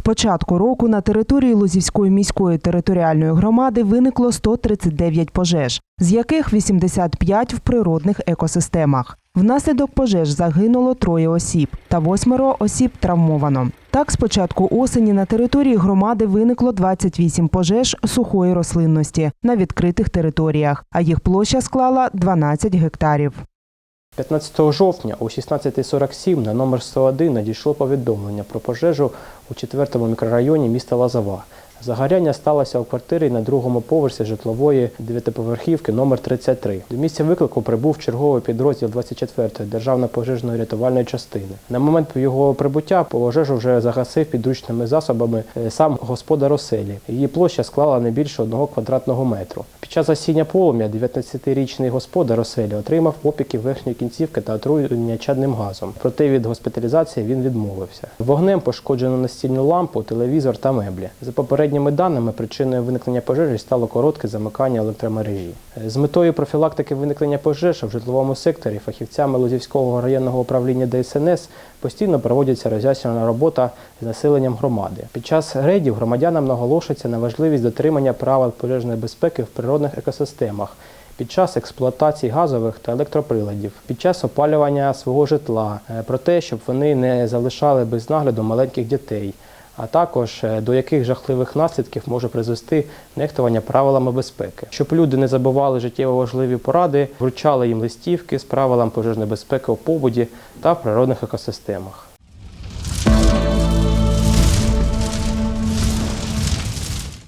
початку року на території Лозівської міської територіальної громади виникло 139 пожеж, з яких 85 в природних екосистемах. Внаслідок пожеж загинуло троє осіб та восьмеро осіб травмовано. Так, з початку осені на території громади виникло 28 пожеж сухої рослинності на відкритих територіях, а їх площа склала 12 гектарів. 15 жовтня о 16.47 на номер 101 надійшло повідомлення про пожежу у 4 мікрорайоні міста Лазова. Загоряння сталося у квартирі на другому поверсі житлової дев'ятиповерхівки номер 33. До місця виклику прибув черговий підрозділ 24-ї державної пожежної рятувальної частини. На момент його прибуття пожежу вже загасив підручними засобами е, сам господар оселі. Її площа склала не більше одного квадратного метру. Час гасіння полум'я 19-річний господар оселі отримав опіки верхньої кінцівки та отруєння чадним газом. Проте від госпіталізації він відмовився. Вогнем пошкоджено настільну лампу, телевізор та меблі. За попередніми даними, причиною виникнення пожежі стало коротке замикання електромережі. З метою профілактики виникнення пожеж в житловому секторі фахівцями Лозівського районного управління ДСНС постійно проводиться роз'яснювальна робота з населенням громади. Під час рейдів громадянам наголошується на важливість дотримання правил пожежної безпеки в природних екосистемах. Під час експлуатації газових та електроприладів, під час опалювання свого житла, е, про те, щоб вони не залишали без нагляду маленьких дітей, а також е, до яких жахливих наслідків може призвести нехтування правилами безпеки, щоб люди не забували життєво важливі поради, вручали їм листівки з правилами пожежної безпеки у побуді та в природних екосистемах.